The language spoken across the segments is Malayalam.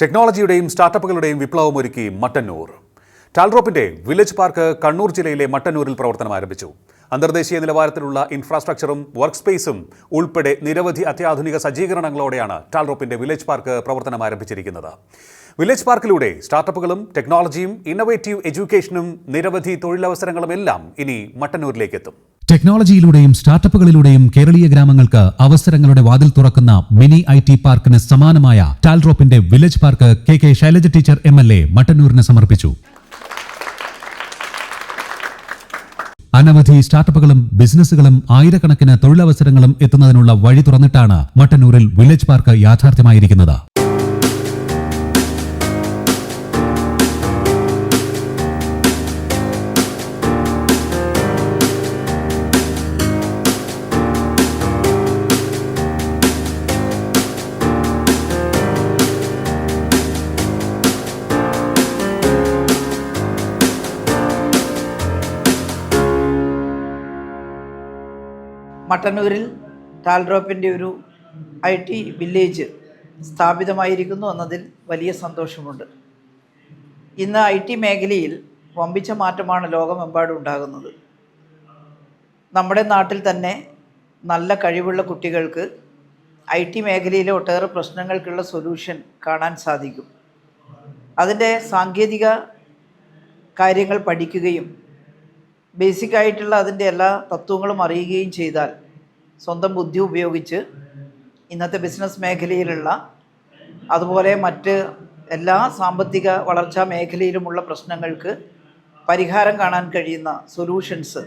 ടെക്നോളജിയുടെയും സ്റ്റാർട്ടപ്പുകളുടെയും വിപ്ലവം ഒരുക്കി മട്ടന്നൂർ. ടാൽറോപ്പിന്റെ വില്ലേജ് പാർക്ക് കണ്ണൂർ ജില്ലയിലെ മട്ടന്നൂരിൽ പ്രവർത്തനം ആരംഭിച്ചു. അന്തർദേശീയ നിലവാരത്തിലുള്ള ഇൻഫ്രാസ്ട്രക്ചറും വർക്ക് സ്പേസും ഉൾപ്പെടെ നിരവധി അത്യാധുനിക സജ്ജീകരണങ്ങളോടെയാണ് ടാൽറോപ്പിന്റെ വില്ലേജ് പാർക്ക് പ്രവർത്തനം ആരംഭിച്ചിരിക്കുന്നത്. വില്ലേജ് പാർക്കിലൂടെ സ്റ്റാർട്ടപ്പുകളും ടെക്നോളജിയും ഇന്നൊവേറ്റീവ് എഡ്യൂക്കേഷനും നിരവധി തൊഴിലവസരങ്ങളും എല്ലാം ഇനി മട്ടന്നൂരിലേക്ക് എത്തും ടെക്നോളജിയിലൂടെയും സ്റ്റാർട്ടപ്പുകളിലൂടെയും കേരളീയ ഗ്രാമങ്ങൾക്ക് അവസരങ്ങളുടെ വാതിൽ തുറക്കുന്ന മിനി ഐ ടി പാർക്കിന് സമാനമായ ടാൽഡ്രോപ്പിന്റെ village park K K Shailaja teacher M L A മട്ടന്നൂരിന് സമർപ്പിച്ചു. അനവധി സ്റ്റാർട്ടപ്പുകളും ബിസിനസ്സുകളും ആയിരക്കണക്കിന് തൊഴിലവസരങ്ങളും എത്തുന്നതിനുള്ള വഴി തുറന്നിട്ടാണ് മട്ടന്നൂരിൽ വില്ലേജ് പാർക്ക് യാഥാർത്ഥ്യമായിരിക്കുന്നത്. മട്ടന്നൂരിൽ ടാൽഡ്രോപ്പിന്റെ ഒരു ഐ ടി വില്ലേജ് സ്ഥാപിതമായിരിക്കുന്നു എന്നതിൽ വലിയ സന്തോഷമുണ്ട്. ഇന്ന് ഐ ടി മേഖലയിൽ വമ്പിച്ച മാറ്റമാണ് ലോകമെമ്പാടും ഉണ്ടാകുന്നത്. നമ്മുടെ നാട്ടിൽ തന്നെ നല്ല കഴിവുള്ള കുട്ടികൾക്ക് ഐ ടി മേഖലയിലെ ഒട്ടേറെ പ്രശ്നങ്ങൾക്കുള്ള സൊല്യൂഷൻ കാണാൻ സാധിക്കും. അതിന്റെ സാങ്കേതിക കാര്യങ്ങൾ പഠിക്കുകയും ബേസിക് ആയിട്ടുള്ള അതിന്റെ എല്ലാ തത്വങ്ങളും അറിയുകയും ചെയ്താൽ സ്വന്തം ബുദ്ധി ഉപയോഗിച്ച് ഇന്നത്തെ ബിസിനസ് മേഖലയിലുള്ള അതുപോലെ മറ്റ് എല്ലാ സാമ്പത്തിക വളർച്ചാ മേഖലയിലുമുള്ള പ്രശ്നങ്ങൾക്ക് പരിഹാരം കാണാൻ കഴിയുന്ന സൊല്യൂഷൻസ്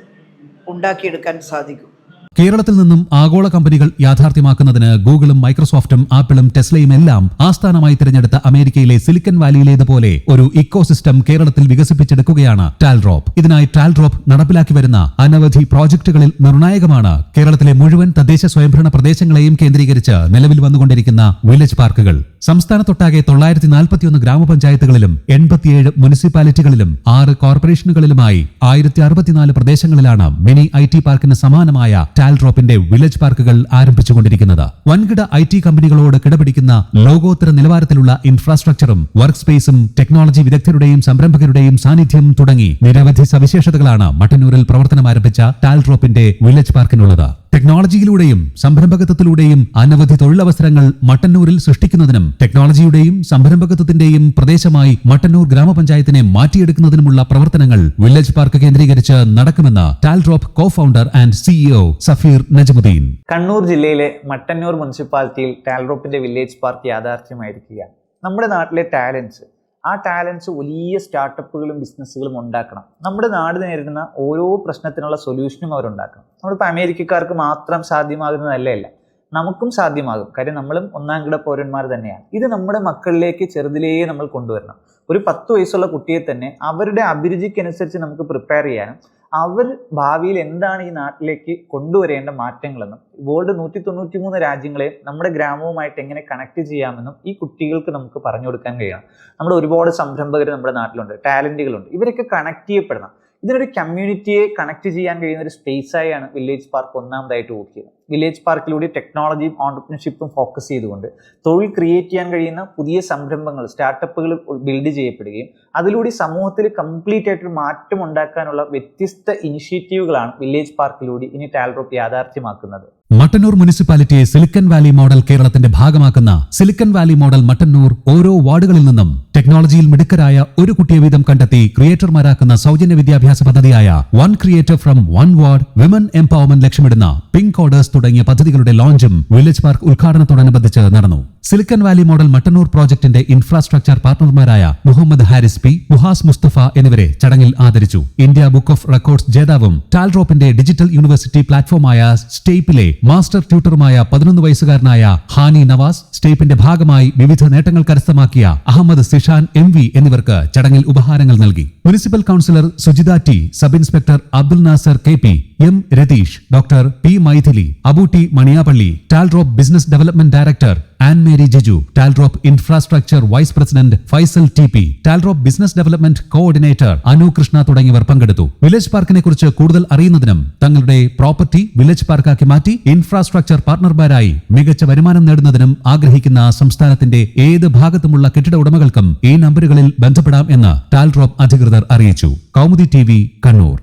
ഉണ്ടാക്കിയെടുക്കാൻ സാധിക്കും. കേരളത്തിൽ നിന്നും ആഗോള കമ്പനികൾ യാഥാർത്ഥ്യമാക്കുന്നതിന് ഗൂഗിളും മൈക്രോസോഫ്റ്റും ആപ്പിളും ടെസ്ലയും എല്ലാം ആസ്ഥാനമായി തിരഞ്ഞെടുത്ത അമേരിക്കയിലെ സിലിക്കൻ വാലിയിലേതുപോലെ ഒരു ഇക്കോസിസ്റ്റം കേരളത്തിൽ വികസിപ്പിച്ചെടുക്കുകയാണ് ടാൽഡ്രോപ്പ്. ഇതിനായി ടാൽഡ്രോപ്പ് നടപ്പിലാക്കി വരുന്ന അനവധി പ്രോജക്ടുകളിൽ നിർണായകമാണ്. കേരളത്തിലെ മുഴുവൻ തദ്ദേശ സ്വയംഭരണ പ്രദേശങ്ങളെയും കേന്ദ്രീകരിച്ച് നിലവിൽ വന്നുകൊണ്ടിരിക്കുന്ന വില്ലേജ് പാർക്കുകൾ. സംസ്ഥാനത്തൊട്ടാകെ തൊള്ളായിരത്തി നാൽപ്പത്തിയൊന്ന് ഗ്രാമപഞ്ചായത്തുകളിലും എൺപത്തിയേഴ് മുനിസിപ്പാലിറ്റികളിലും ആറ് കോർപ്പറേഷനുകളിലുമായി ആയിരത്തി അറുപത്തിനാല് പ്രദേശങ്ങളിലാണ് മിനി ഐ ടി പാർക്കിന് സമാനമായ ടാൽഡ്രോപ്പിന്റെ വില്ലേജ് പാർക്കുകൾ ആരംഭിച്ചുകൊണ്ടിരിക്കുന്നത്. വൻകിട ഐ ടി കമ്പനികളോട് കിടപിടിക്കുന്ന ലോകോത്തര നിലവാരത്തിലുള്ള ഇൻഫ്രാസ്ട്രക്ചറും വർക്ക് സ്പേസും ടെക്നോളജി വിദഗ്ധരുടെയും സംരംഭകരുടെയും സാന്നിധ്യം തുടങ്ങി നിരവധി സവിശേഷതകളാണ് മട്ടന്നൂരിൽ പ്രവർത്തനം ആരംഭിച്ച ടാൽഡ്രോപ്പിന്റെ വില്ലേജ് പാർക്കിനുള്ളത്. ടെക്നോളജിയിലൂടെയും സംരംഭകത്വത്തിലൂടെയും അനവധി തൊഴിലവസരങ്ങൾ മട്ടന്നൂരിൽ സൃഷ്ടിക്കുന്നതിനും ടെക്നോളജിയുടെയും സംരംഭകത്വത്തിന്റെയും പ്രദേശമായി മട്ടന്നൂർ ഗ്രാമപഞ്ചായത്തിനെ മാറ്റിയെടുക്കുന്നതിനുമുള്ള പ്രവർത്തനങ്ങൾ വില്ലേജ് പാർക്ക് കേന്ദ്രീകരിച്ച് നടക്കുമെന്ന് Talrop co founder and CEO Safeer Najmuddeen. Kannur ജില്ലയിലെ മട്ടന്നൂർ മുനിസിപ്പാലിറ്റിയിൽ ടാൽറോപ്പിന്റെ വില്ലേജ് പാർക്ക് യാഥാർത്ഥ്യമായിരിക്കുകയാണ്. നമ്മുടെ നാട്ടിലെ ടാലൻസ് ആ ടാലൻസ് വലിയ സ്റ്റാർട്ടപ്പുകളും ബിസിനസ്സുകളും ഉണ്ടാക്കണം. നമ്മുടെ നാട് നേരിടുന്ന ഓരോ പ്രശ്നത്തിനുള്ള സൊല്യൂഷനും അവരുണ്ടാക്കണം. നമ്മളിപ്പോൾ അമേരിക്കക്കാർക്ക് മാത്രം സാധ്യമാകുന്നതല്ല നമുക്കും സാധ്യമാകും. കാര്യം നമ്മളും ഒന്നാം കിട പൗരന്മാർ തന്നെയാണ്. ഇത് നമ്മുടെ മക്കളിലേക്ക് ചെറുതിലേ നമ്മൾ കൊണ്ടുവരണം. ഒരു പത്ത് വയസ്സുള്ള കുട്ടിയെ തന്നെ അവരുടെ അഭിരുചിക്കനുസരിച്ച് നമുക്ക് പ്രിപ്പയർ ചെയ്യാനും അവർ ഭാവിയിൽ എന്താണ് ഈ നാട്ടിലേക്ക് കൊണ്ടുവരേണ്ട മാറ്റങ്ങളെന്നും വേൾഡ് നൂറ്റി തൊണ്ണൂറ്റി മൂന്ന് രാജ്യങ്ങളെ നമ്മുടെ ഗ്രാമവുമായിട്ട് എങ്ങനെ കണക്ട് ചെയ്യാമെന്നും ഈ കുട്ടികൾക്ക് നമുക്ക് പറഞ്ഞു കൊടുക്കാൻ കഴിയണം. നമ്മുടെ ഒരുപാട് സംരംഭകർ നമ്മുടെ നാട്ടിലുണ്ട് ടാലന്റുകളുണ്ട് ഇവരൊക്കെ കണക്ട് ചെയ്യപ്പെടണം. ഇതിനൊരു കമ്മ്യൂണിറ്റിയെ കണക്ട് ചെയ്യാൻ കഴിയുന്ന ഒരു സ്പേസായാണ് വില്ലേജ് പാർക്ക് ഒന്നാമതായിട്ട് ഊക്കിയത് വില്ലേജ് പാർക്കിലൂടെ ടെക്നോളജിയും ഓണ്ടർപ്രണർഷിപ്പും ഫോക്കസ് ചെയ്തുകൊണ്ട് തൊഴിൽ ക്രിയേറ്റ് ചെയ്യാൻ കഴിയുന്ന പുതിയ സംരംഭങ്ങൾ സ്റ്റാർട്ടപ്പുകൾ ബിൽഡ് ചെയ്യപ്പെടുകയും അതിലൂടെ സമൂഹത്തിൽ കംപ്ലീറ്റ് ആയിട്ടൊരു മാറ്റം ഉണ്ടാക്കാനുള്ള വ്യത്യസ്ത ഇനിഷ്യേറ്റീവുകളാണ് വില്ലേജ് പാർക്കിലൂടെ ഇനി ടാൽറോപ്പ് യാഥാർത്ഥ്യമാക്കുന്നത്. മട്ടന്നൂർ മുനിസിപ്പാലിറ്റിയെ സിലിക്കൺ വാലി മോഡൽ കേരളത്തിന്റെ ഭാഗമാക്കുന്ന സിലിക്കൺ വാലി മോഡൽ മട്ടന്നൂർ ഓരോ വാർഡുകളിൽ നിന്നും ടെക്നോളജിയിൽ മിടുക്കരായ ഒരു കുട്ടിയെ വീതം കണ്ടെത്തി ക്രിയേറ്റർമാരാക്കുന്ന സൗജന്യ വിദ്യാഭ്യാസ പദ്ധതിയായ one creator from one ward women empowerment ലക്ഷ്യമിടുന്ന പിങ്ക് ഓർഡേഴ്സ് തുടങ്ങിയ പദ്ധതികളുടെ ലോഞ്ചും വില്ലേജ് പാർക്ക് ഉദ്ഘാടനത്തോടനുബന്ധിച്ച് നടന്നു. സിലിക്കൺ വാലി മോഡൽ മട്ടന്നൂർ പ്രോജക്ടിന്റെ ഇൻഫ്രാസ്ട്രക്ചർ പാർട്ണർമാരായ മുഹമ്മദ് ഹാരിസ് പി മുഹാസ് മുസ്തഫ എന്നിവരെ ചടങ്ങിൽ ആദരിച്ചു. ഇന്ത്യ ബുക്ക് ഓഫ് റെക്കോർഡ്സ് ജേതാവും ടാൽഡ്രോപ്പിന്റെ ഡിജിറ്റൽ യൂണിവേഴ്സിറ്റി പ്ലാറ്റ്ഫോമായ സ്റ്റേപ്പിലെ മാസ്റ്റർ ട്യൂട്ടറുമായ പതിനൊന്ന് വയസ്സുകാരനായ ഹാനി നവാസ് സ്റ്റേപ്പിന്റെ ഭാഗമായി വിവിധ നേട്ടങ്ങൾ കരസ്ഥമാക്കിയ അഹമ്മദ് സിഷാൻ എം വി എന്നിവർക്ക് ചടങ്ങിൽ ഉപഹാരങ്ങൾ നൽകി. Municipal councillor Sujitha T sub inspector Abdul Nasser K P M Ratheesh doctor P Mythili Abootty Maniyappally Talrop business development director Ann Mary Jiju Talrop infrastructure vice president Faisal T P Talrop business development coordinator Anu Krishna തുടങ്ങിയവർ പങ്കെടുത്തു. വില്ലേജ് പാർക്കിനെ കുറിച്ച് കൂടുതൽ അറിയുന്നതിനും തങ്ങളുടെ പ്രോപ്പർട്ടി വില്ലേജ് പാർക്കാക്കി മാറ്റി ഇൻഫ്രാസ്ട്രക്ചർ പാർട്ണർമാരായി മികച്ച വരുമാനം നേടുന്നതിനും ആഗ്രഹിക്കുന്ന സംസ്ഥാനത്തിന്റെ ഏത് ഭാഗത്തുമുള്ള കെട്ടിട ഉടമകൾക്കും ഈ നമ്പറുകളിൽ ബന്ധപ്പെടാം എന്ന് ടാൽ ഡ്രോപ്പ് അധികൃതർ അറിയിച്ചു. കൗമുദി ടി കണ്ണൂർ.